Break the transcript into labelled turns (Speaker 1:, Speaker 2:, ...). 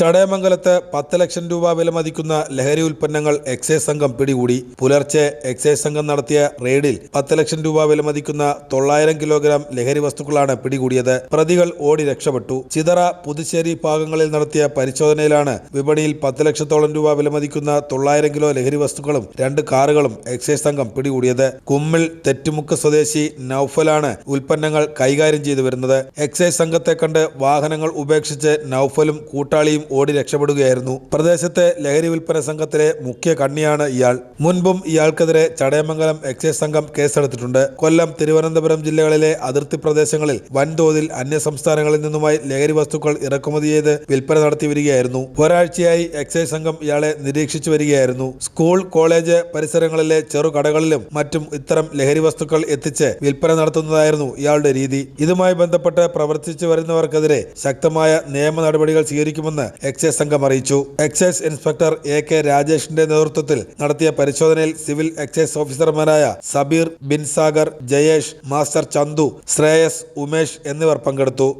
Speaker 1: ചടയമംഗലത്ത് പത്ത് ലക്ഷം രൂപ വിലമതിക്കുന്ന ലഹരി ഉൽപ്പന്നങ്ങൾ എക്സൈസ് സംഘം പിടികൂടി. പുലർച്ചെ എക്സൈസ് സംഘം നടത്തിയ റെയ്ഡിൽ പത്ത് ലക്ഷം രൂപ വിലമതിക്കുന്ന തൊള്ളായിരം കിലോഗ്രാം ലഹരി വസ്തുക്കളാണ് പിടികൂടിയത്. പ്രതികൾ ഓടി രക്ഷപ്പെട്ടു. ചിതറ പുതുശ്ശേരി ഭാഗങ്ങളിൽ നടത്തിയ പരിശോധനയിലാണ് വിപണിയിൽ പത്ത് ലക്ഷത്തോളം രൂപ വിലമതിക്കുന്ന തൊള്ളായിരം കിലോ ലഹരി വസ്തുക്കളും രണ്ട് കാറുകളും എക്സൈസ് സംഘം പിടികൂടിയത്. കുമ്മിൽ തെറ്റുമുക്ക് സ്വദേശി നൌഫലാണ് ഉൽപ്പന്നങ്ങൾ കൈകാര്യം ചെയ്തു വരുന്നത്. എക്സൈസ് സംഘത്തെ കണ്ട് വാഹനങ്ങൾ ഉപേക്ഷിച്ച് നൌഫലും കൂട്ടാളിയും ഓടി രക്ഷപ്പെടുകയായിരുന്നു. പ്രദേശത്തെ ലഹരി വിൽപ്പന സംഘത്തിലെ മുഖ്യ കണ്ണിയാണ് ഇയാൾ. മുൻപും ഇയാൾക്കെതിരെ ചടയമംഗലം എക്സൈസ് സംഘം കേസെടുത്തിട്ടുണ്ട്. കൊല്ലം തിരുവനന്തപുരം ജില്ലകളിലെ അതിർത്തി പ്രദേശങ്ങളിൽ വൻതോതിൽ അന്യ സംസ്ഥാനങ്ങളിൽ നിന്നുമായി ലഹരി വസ്തുക്കൾ ഇറക്കുമതി ചെയ്ത് വിൽപ്പന നടത്തി വരികയായിരുന്നു. ഒരാഴ്ചയായി എക്സൈസ് സംഘം ഇയാളെ നിരീക്ഷിച്ചു വരികയായിരുന്നു. സ്കൂൾ കോളേജ് പരിസരങ്ങളിലെ ചെറുകടകളിലും മറ്റും ഇത്തരം ലഹരി വസ്തുക്കൾ എത്തിച്ച് വിൽപ്പന നടത്തുന്നതായിരുന്നു ഇയാളുടെ രീതി. ഇതുമായി ബന്ധപ്പെട്ട് പ്രവർത്തിച്ചു വരുന്നവർക്കെതിരെ ശക്തമായ നിയമ നടപടികൾ സ്വീകരിക്കുമെന്ന് എക്സൈസ് സംഘം അറിയിച്ചു. എക്സൈസ് ഇൻസ്പെക്ടർ എ കെ രാജേഷിന്റെ നേതൃത്വത്തിൽ നടത്തിയ പരിശോധനയിൽ സിവിൽ എക്സൈസ് ഓഫീസർമാരായ സബീർ ബിൻസാഗർ ജയേഷ് മാസ്റ്റർ ചന്തു ശ്രേയസ് ഉമേഷ് എന്നിവർ പങ്കെടുത്തു.